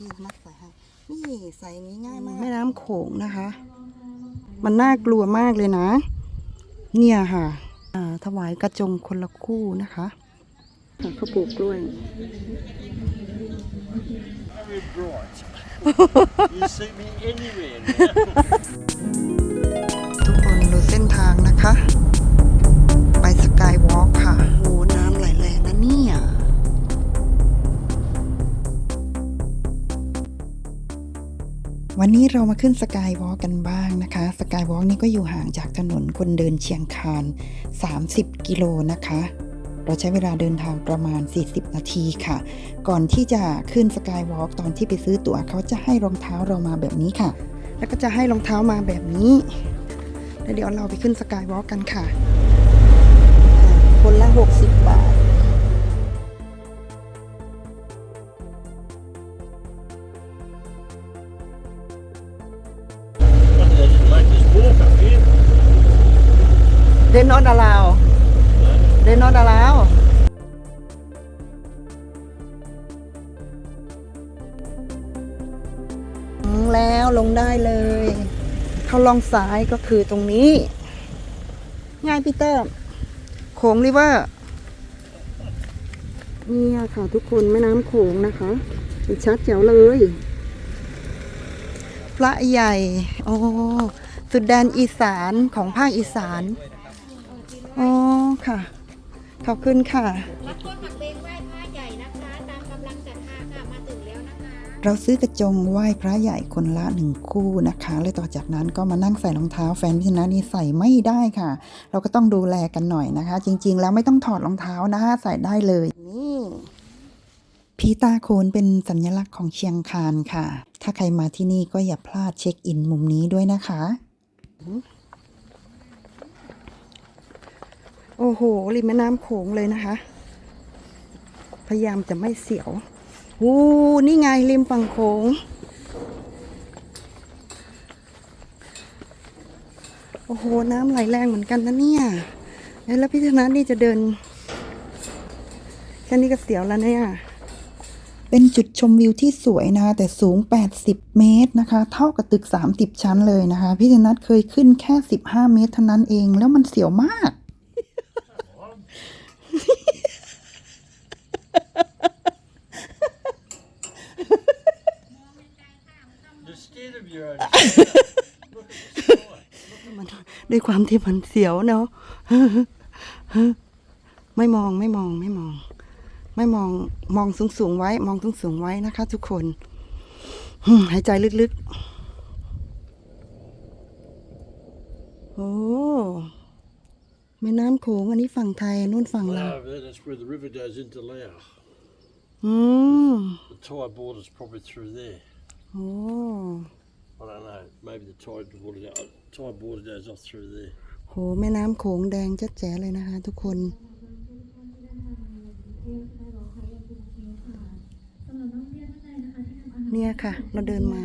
พี่นักใส่ให้นี่ใส่อย่างงี้ง่ายมากแม่น้ำโขงนะคะ มันน่ากลัวมากเลยนะ เนี่ยค่ะอ่าถวายกระจงคนละคู่นะคะค่ะเขาปลูกกล้วย Very bright. you see me anywhere now. ทุกคนดูเส้นทางนะคะ เรามาขึ้นสกายวอล์กกันบ้างนะคะ สกายวอล์กนี่ก็อยู่ห่างจากถนนคนเดินเชียงคาน 30 กิโลนะคะ เราใช้เวลาเดินทางประมาณ 40 นาทีค่ะ ก่อนที่จะขึ้นสกายวอล์กตอนที่ไปซื้อตั๋วเขาจะให้รองเท้าเรามาแบบนี้ค่ะ แล้วก็จะให้รองเท้ามาแบบนี้แล้วเดี๋ยวเราไปขึ้นสกายวอล์กกันค่ะ คนละ 60 บาท They not allow They not allow ถึงแล้วลงได้เลย เขาลองซ้ายก็คือตรงนี้ ง่ายพี่เตอร์โขงริเวอร์นี่ค่ะทุกคนแม่น้ำโขงนะคะชัดแจ๋วเลย พระใหญ่ โอ้สุดแดนอีสานของภาคอีสาน ค่ะ ขอบคุณค่ะ รับต้นหมักเบงไหว้พระใหญ่นะคะ ตามกำลังศรัทธาค่ะ มาถึงแล้วนะคะ เราซื้อกระจงไหว้พระใหญ่คนละหนึ่งคู่นะคะ แล้วต่อจากนั้นก็มานั่งใส่รองเท้าแฟนพิชนะนี่ใส่ไม่ได้ค่ะ เราก็ต้องดูแลกันหน่อยนะคะ จริง ๆ แล้วไม่ต้องถอดรองเท้านะคะใส่ได้เลยนี่พีตาโคนเป็นสัญลักษณ์ของเชียงคานค่ะ ถ้าใครมาที่นี่ก็อย่าพลาดเช็คอินมุมนี้ด้วยนะคะ โอ้โห ริมแม่น้ำโขงเลยนะคะ พยายามจะไม่เสียววูนี่ไงริมฝั่งโขง โอ้โห น้ำไหลแรงเหมือนกันนะเนี่ย แล้วพี่ธนัทนี่จะเดินแค่นี้ก็เสียวแล้วเนี่ย เป็นจุดชมวิวที่สวยนะคะแต่สูง 80 เมตรนะคะ เท่ากับตึก 30 ชั้นเลยนะคะ พี่ธนัทเคยขึ้นแค่ 15 เมตรเท่านั้นเอง แล้วมันเสียวมาก ด้วยความที่มันเสียวเนาะไม่มองไม่มองไม่มอง ไม่มองมองสูงสูงๆไว้ มองสูงสูงๆไว้นะคะ ทุกคนอืมหายใจลึกๆ โอ้แม่น้ำโขงอันนี้ฝั่งไทยนู่นฝั่งลาว Over there, that's where the river goes into Laos. อืม The Thai border's probably through there. โอ้ I don't know. Maybe the Thai border, go- Thai border goes off through there. โหแม่น้ำโขงแดงจ๊ดแจ๋เลยนะคะ ทุกคน เนี่ยค่ะ เราเดินมา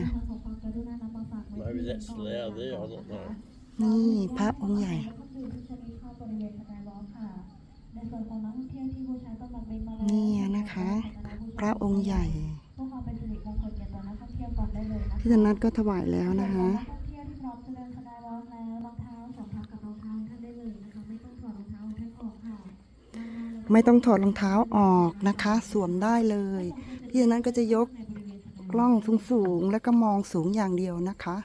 Maybe that's Lao there. I don't know. นี่พระองค์ใหญ่นี่นะคะ พระองค์ใหญ่ พี่ธนัทก็ถวายแล้วนะคะไม่ต้องถอดรองเท้าออกนะคะ สวมได้เลย พี่ธนัทก็จะยกกล้องสูงๆแล้วก็มองสูงอย่างเดียวนะคะ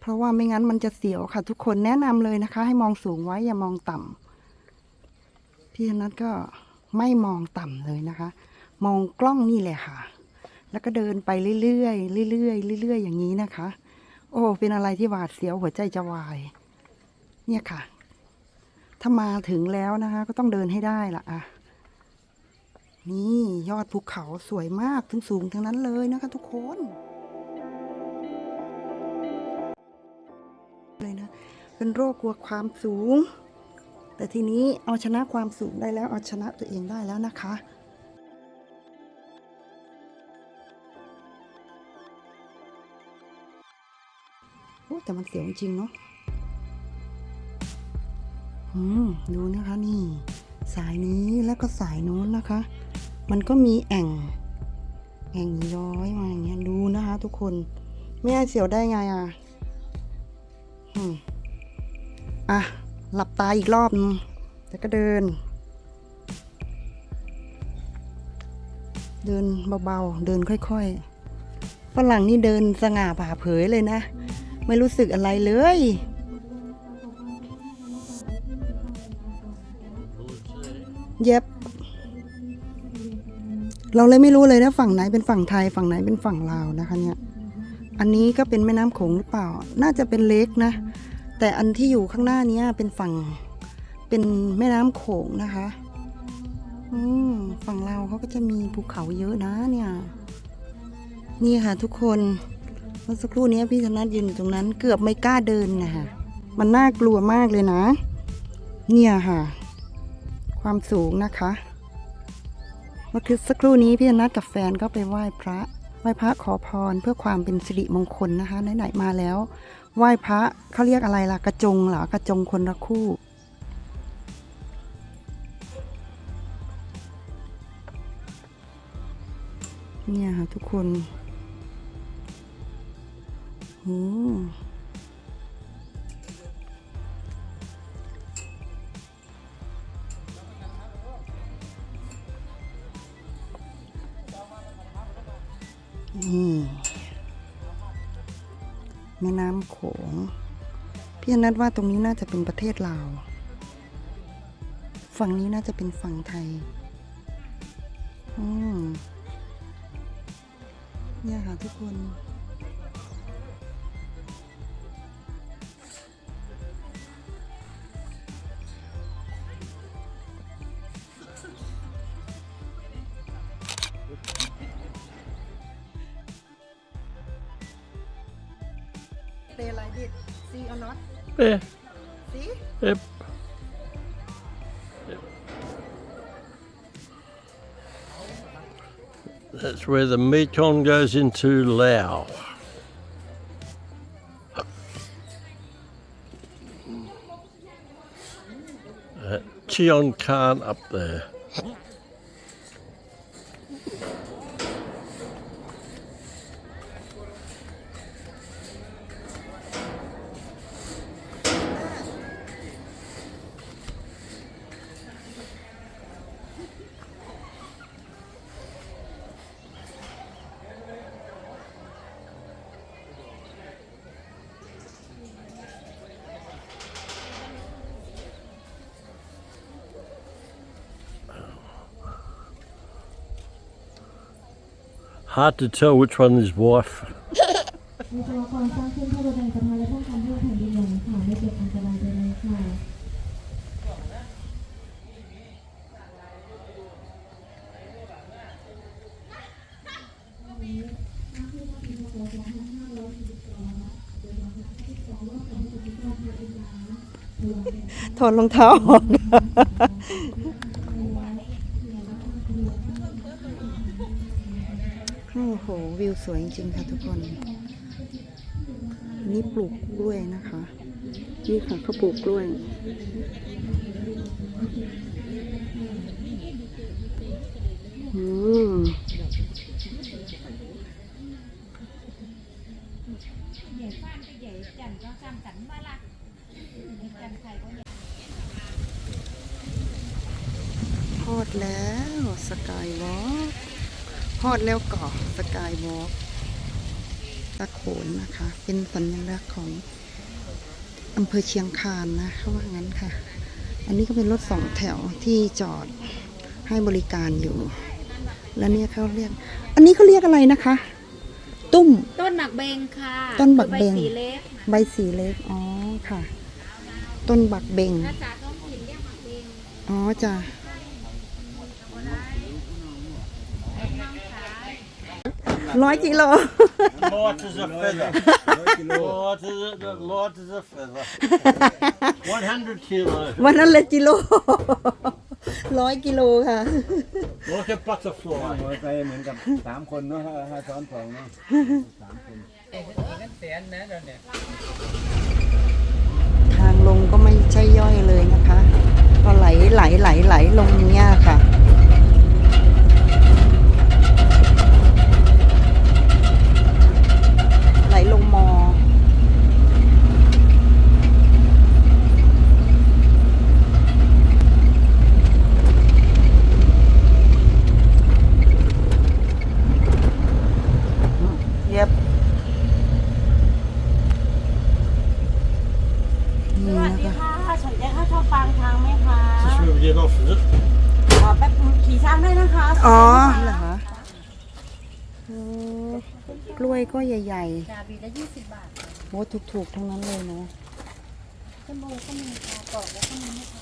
เพราะว่าไม่งั้นมันจะเสียวค่ะ ทุกคนแนะนำเลยนะคะ ให้มองสูงไว้อย่ามองต่ำพี่ธนัทก็ไม่มองต่ำเลยนะคะ มองกล้องนี่แหละค่ะ แล้วก็เดินไปเรื่อยๆเรื่อยๆเรื่อยๆอย่างนี้นะคะ โอ้เป็นอะไรที่หวาดเสียวหัวใจจะวาย เนี่ยค่ะ ถ้ามาถึงแล้วนะคะ ก็ต้องเดินให้ได้ละอะนี่ยอดภูเขาสวยมากทั้งสูงทั้งนั้นเลยนะคะ ทุกคนเลยนะเป็นโรคกลัวความสูง แต่ทีนี้เอาชนะความสูงได้แล้วเอาชนะตัวเองได้แล้วนะคะ แต่มันเสียวจริงเนาะอืมดูนะคะนี่ สายนี้แล้วก็สายโน้นนะคะ มันก็มีแอ่ง แอ่งย้อยมาอย่างเงี้ยดูนะคะ ทุกคนไม่ให้เสียวได้ไงอะอืมอะหลับตาอีกรอบนึงแล้วก็เดิน เดินเบาๆ เดินค่อยๆฝรั่งนี่เดินสง่าผ่าเผยเลยนะ ไม่รู้สึกอะไรเลย เย็บ เราเลยไม่รู้เลยนะฝั่งไหนเป็นฝั่งไทยฝั่งไหนเป็นฝั่งลาวนะคะเนี่ย อันนี้ก็เป็นแม่น้ำโขงหรือเปล่า น่าจะเป็นเล็กนะ แต่อันที่อยู่ข้างหน้านี้เป็นฝั่ง เป็นแม่น้ำโขงนะคะฝั่งเราวเขาก็จะมีภูเขาเยอะนะเนี่ย นี่ค่ะทุกคน เมื่อสักครู่นี้พี่ธนัทยืนอยู่ตรงนั้นเกือบไม่กล้าเดินนะคะมันน่ากลัวมากเลยนะ เนี่ยค่ะ ความสูงนะคะเมื่อคือสักครู่นี้พี่ธนัทกับแฟนก็ไปไหว้พระไหว้พระขอพรเพื่อความเป็นสิริมงคลนะคะไหนๆมาแล้ว ไหว้พระเขาเรียกอะไรล่ะกระจงเหรอกระจงคนละคู่เนี่ยค่ะทุกคน แม่น้ำโขง พี่นัดว่าตรงนี้น่าจะเป็นประเทศลาว ฝั่งนี้น่าจะเป็นฝั่งไทย อืมเนี่ยค่ะทุกคน not? Yeah. See? Yep. That's where the Mekong goes into Laos. Cheon Khan up there. Hard to tell which one is wife. มีตัวละครสร้างขึ้นเพื่อประดังสะพานและป้องกันให้แผ่นดินไหวค่ะไม่เกิดอันตรายใดๆค่ะ ถอดรองเท้าออก วิวสวยจริงๆค่ะทุกคน นี่ปลูกกล้วยนะคะ นี่ค่ะเขาปลูกกล้วยอืมฮอดแล้ว สกายวอล์ก ฮอดแล้วก่อสกายวอล์กตะโขนนะคะ เป็นสัญลักษณ์ของอำเภอเชียงคานนะเขาว่างั้นค่ะ อันนี้ก็เป็นรถสองแถวที่จอดให้บริการอยู่ แล้วเนี่ยเขาเรียก อันนี้เขาเรียกอะไรนะคะ ตุ้ม ต้นหมักเบงค่ะต้นหมักเบง ใบสีเล็กใบสีเล็ก อ๋อค่ะ ต้นบักเบงภาษาท้องถิ่นเรียกหมักเบง อ๋อจ้ะ ร้อยกิโล Light as a feather. Light as a, light as a feather. 100 kilos. วันนั้นเลยกิโล ร้อยกิโลค่ะ Like a butterfly. มอเตอร์ไซค์เหมือนกับสามคนเนาะถ้าถ้าซ้อนสองเนาะสามคนทางลงก็ไม่ใช่ย่อยเลยนะคะ ก็ไหลไหลไหลไหลลงอย่างเงี้ยค่ะามได้นะคะอ๋อเหรอคะโอ้กล้วยก็ใหญ่จ้าบีละยี่สิบบาทโอ้ถูกๆ ทั้งนั้นเลยเนาะส้มโอก็มีค่กรอแล้วก็มีนะคะ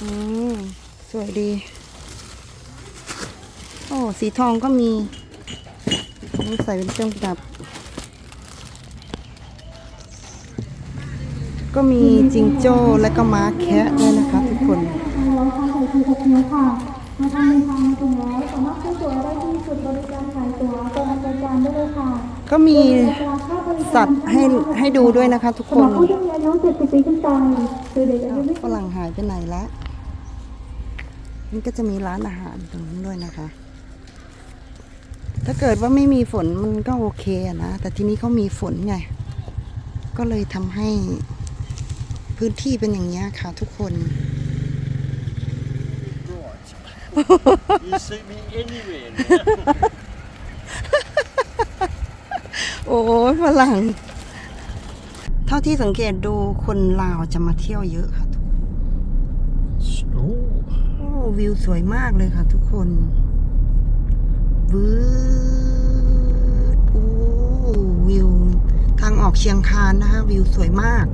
อืมสวยดี โอ้สีทองก็มีอัใส่เป็นเครื่องประดับ ก็มีจิงโจ้และก็ม้าแคะด้วยนะคะทุกคน รวมทั้ใส่ชูหกนิ้วค่ะ มาทำในทางมาถึงแล้วสามารถซื้อตั๋วได้ที่จุดบริการขายตั๋วตรงบริการได้เลยค่ะก็มีสัตว์ให้ให้ดูด้วยนะคะทุกคสำหรันบผู้ที่มีอายุ70ปีขึ้นไปคือเด็กอายุไม่ฝรั่งหายไปไหนละนี่ก็จะมีร้านอาหารตรงนั้นด้วยนะคะ ถ้าเกิดว่าไม่มีฝนมันก็โอเคอะนะ แต่ทีนี้เขามีฝนไง ก็เลยทำให้พื้นที่เป็นอย่างนี้ยค่ะทุกคน You see me anywhere. now. โอ้ยฝรั่ง เท่าที่สังเกตดูคนลาวจะมาเที่ยวเยอะค่ะทุก Oh. โอ้วิวสวยมากเลยค่ะทุกคนวืดโอ้วิว ทางออกเชียงคานนะคะ วิวสวยมาก